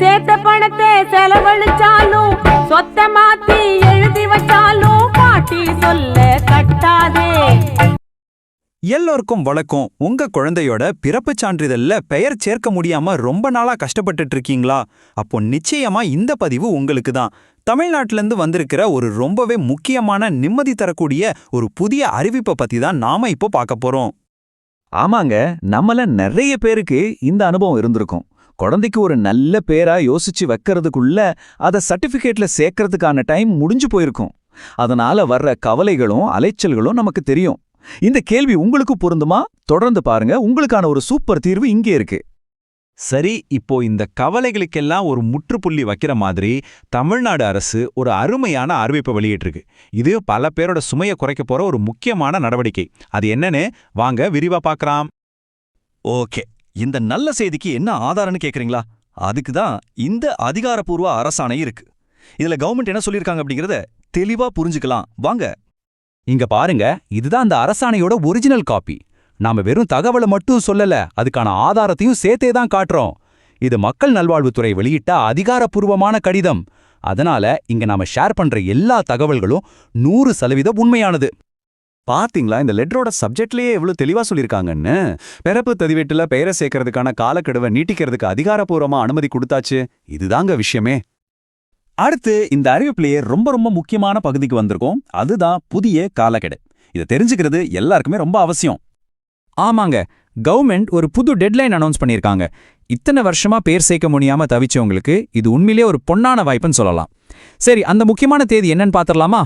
சேர்த்த பணத்தை செலவழிச்சாலும் சொத்த மாத்தி எழுதி வச்சாலும் பாட்டி சொல்ல கட்டாதே. எல்லோருக்கும் வழக்கம் உங்க குழந்தையோட பிறப்புச் சான்றிதழ்ல பெயர் சேர்க்க முடியாம ரொம்ப நாளா கஷ்டப்பட்டுட்டு இருக்கீங்களா? அப்போ நிச்சயமா இந்த பதிவு உங்களுக்கு தான் தமிழ்நாட்டுல இருந்து வந்திருக்கிற ஒரு ரொம்பவே முக்கியமான நிம்மதி தரக்கூடிய ஒரு புதிய அறிவிப்பை பத்தி தான் நாம இப்போ பார்க்க போறோம். ஆமாங்க நம்மள நிறைய பேருக்கு இந்த அனுபவம் இருந்திருக்கும். குழந்தைக்கு ஒரு நல்ல பேரா யோசிச்சு வைக்கிறதுக்குள்ள அத சர்டிபிகேட்ல சேர்க்கறதுக்கான டைம் முடிஞ்சு போயிருக்கும். அதனால வர்ற கவலைகளும் அலைச்சல்களும் நமக்கு தெரியும். இந்த கேள்வி உங்களுக்கு பொருந்துமா? தொடர்ந்து பாருங்க. உங்களுக்கான ஒரு சூப்பர் தீர்வு இங்கே இருக்கு. சரி இப்போ இந்த கவலைகளுக்கெல்லாம் ஒரு முற்றுப்புள்ளி வைக்கிற மாதிரி தமிழ்நாடு அரசு ஒரு அருமையான அறிவிப்பை வெளியிட்டிருக்கு. இது பல பேரோட சுமையை குறைக்க போற ஒரு முக்கியமான நடவடிக்கை. அது என்னன்னு வாங்க விரிவா பார்க்கலாம். ஓகே. இந்த நல்ல செய்திக்கு என்ன ஆதாரம்னு கேட்குறீங்களா அதுக்கு தான் இந்த அதிகாரப்பூர்வ அரசாணை இருக்கு. இதுல கவர்மெண்ட் என்ன சொல்லியிருக்காங்க அப்படிங்கறத தெளிவா புரிஞ்சுக்கலாம். வாங்க. இங்க பாருங்க இதுதான் அந்த அரசாணையோட ஒரிஜினல் காப்பி நாம வெறும் தகவலை மட்டும் சொல்லல அதுக்கான ஆதாரத்தையும் சேர்த்தே தான் காட்டுறோம். இது மக்கள் நல்வாழ்வுத்துறை வெளியிட்ட அதிகாரப்பூர்வமான கடிதம். அதனால இங்க நாம ஷேர் பண்ற எல்லா தகவல்களும் நூறு சதவீதம் உண்மையானது. பாத்தீங்களா? இந்த லெட்டரோட சப்ஜெக்ட்லயே எவ்வளவு தெளிவா சொல்லியிருக்காங்கன்னு பிறப்பு பதிவேட்டுல பெயரை சேர்க்கறதுக்கான காலக்கெடுவை நீட்டிக்கிறதுக்கு அதிகாரப்பூர்வமா அனுமதி கொடுத்தாச்சு. இதுதாங்க விஷயமே. அடுத்து இந்த அறிவிப்பிலேயே ரொம்ப ரொம்ப முக்கியமான பகுதிக்கு வந்திருக்கோம். அதுதான் புதிய காலக்கெடு. இதை தெரிஞ்சுக்கிறது எல்லாருக்குமே ரொம்ப அவசியம். ஆமாங்க. கவர்மெண்ட் ஒரு புது டெட்லைன் அனௌன்ஸ் பண்ணியிருக்காங்க. இத்தனை வருஷமா பேர் சேர்க்க முடியாம தவிச்சவங்களுக்கு இது உண்மையிலே ஒரு பொன்னான வாய்ப்புன்னு சொல்லலாம். சரி அந்த முக்கியமான தேதி என்னன்னு பாத்திரலாமா?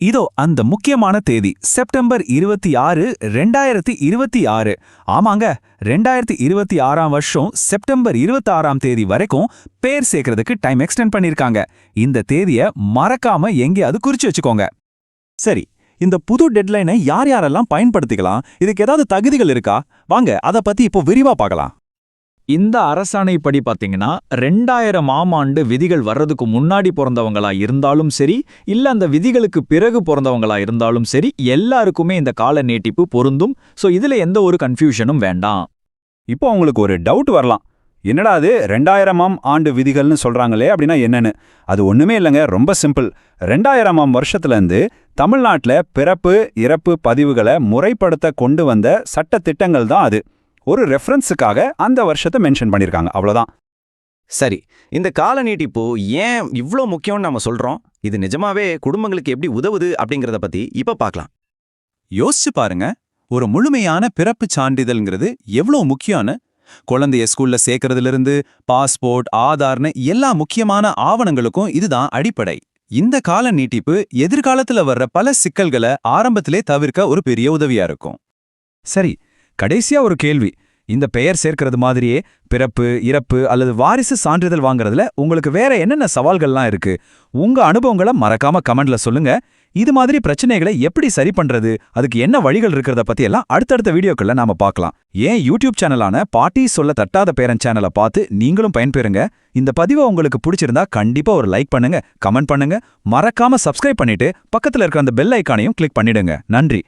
இதோ அந்த முக்கியமான தேதி செப்டம்பர் இருபத்தி ஆறு ரெண்டாயிரத்தி இருபத்தி ஆறு. ஆமாங்க ரெண்டாயிரத்தி இருபத்தி ஆறாம் வருஷம் செப்டம்பர் இருபத்தி ஆறாம் தேதி வரைக்கும் பேர் சேர்க்கறதுக்கு டைம் எக்ஸ்டெண்ட் பண்ணிருக்காங்க. இந்த தேதிய மறக்காம எங்கேயாவது குறிச்சு வச்சுக்கோங்க. சரி இந்த புது டெட்லைனை யார் யாரெல்லாம் பயன்படுத்திக்கலாம்? இதுக்கு ஏதாவது தகுதிகள் இருக்கா? வாங்க அதை பத்தி இப்போ விரிவா பார்க்கலாம். இந்த அரசாணைப்படி பாத்தீங்கன்னா ரெண்டாயிரம் ஆம் ஆண்டு விதிகள் வர்றதுக்கு முன்னாடி பிறந்தவங்களா இருந்தாலும் சரி இல்ல அந்த விதிகளுக்கு பிறகு பிறந்தவங்களா இருந்தாலும் சரி எல்லாருக்குமே இந்த கால நீட்டிப்பு பொருந்தும். சோ இதுல எந்த ஒரு கன்ஃபியூஷனும் வேண்டாம். இப்போ உங்களுக்கு ஒரு டவுட் வரலாம். என்னடா அது? ரெண்டாயிரமாம் ஆண்டு விதிகள்னு சொல்றாங்களே அப்படின்னா என்னென்னு? அது ஒண்ணுமே இல்லைங்க ரொம்ப சிம்பிள் ரெண்டாயிரமாம் வருஷத்துலேருந்து தமிழ்நாட்டில் பிறப்பு இறப்பு பதிவுகளை முறைப்படுத்த கொண்டு வந்த சட்ட திட்டங்கள் தான் அது. ஒரு ரெஃபரன்ஸுக்காக அந்த வருஷத்தை மென்ஷன் பண்ணியிருக்காங்க. அவ்வளோதான் சரி இந்த கால நீட்டிப்பு ஏன் இவ்ளோ முக்கியம்னு நம்ம சொல்றோம்? இது நிஜமாவே குடும்பங்களுக்கு எப்படி உதவுது அப்படிங்கறத பத்தி இப்ப பார்க்கலாம். யோசிச்சு பாருங்க ஒரு முழுமையான பிறப்புச் சான்றிதழ்ங்கிறது எவ்வளோ முக்கியம்னு. குழந்தைய ஸ்கூல்ல சேர்க்கறதுலேருந்து பாஸ்போர்ட் ஆதார்னு எல்லா முக்கியமான ஆவணங்களுக்கும் இதுதான் அடிப்படை. இந்த கால நீட்டிப்பு எதிர்காலத்துல வர்ற பல சிக்கல்களை ஆரம்பத்திலே தவிர்க்க ஒரு பெரிய உதவியா இருக்கும். சரி கடைசியா ஒரு கேள்வி. இந்த பெயர் சேர்க்கறது மாதிரியே பிறப்பு இறப்பு அல்லது வாரிசு சான்றிதழ் வாங்குறதுல உங்களுக்கு வேற என்னென்ன சவால்கள்லாம் இருக்கு? உங்க அனுபவங்களை மறக்காம கமெண்ட்ல சொல்லுங்க. இது மாதிரி பிரச்சனைகளை எப்படி சரி பண்றது? அதுக்கு என்ன வழிகள் இருக்கிறத பத்தி எல்லாம் அடுத்தடுத்த வீடியோக்கள்ல நாம பார்க்கலாம். ஏன் யூடியூப் சேனலான பாட்டி சொல்ல தட்டாத பேரன் சேனலை பார்த்து நீங்களும் பயன்பெறுங்க? இந்த பதிவை உங்களுக்கு பிடிச்சிருந்தா கண்டிப்பா ஒரு லைக் பண்ணுங்க கமெண்ட் பண்ணுங்க. மறக்காம சப்ஸ்கிரைப் பண்ணிட்டு பக்கத்துல இருக்க அந்த பெல் ஐக்கானையும் கிளிக் பண்ணிடுங்க. நன்றி.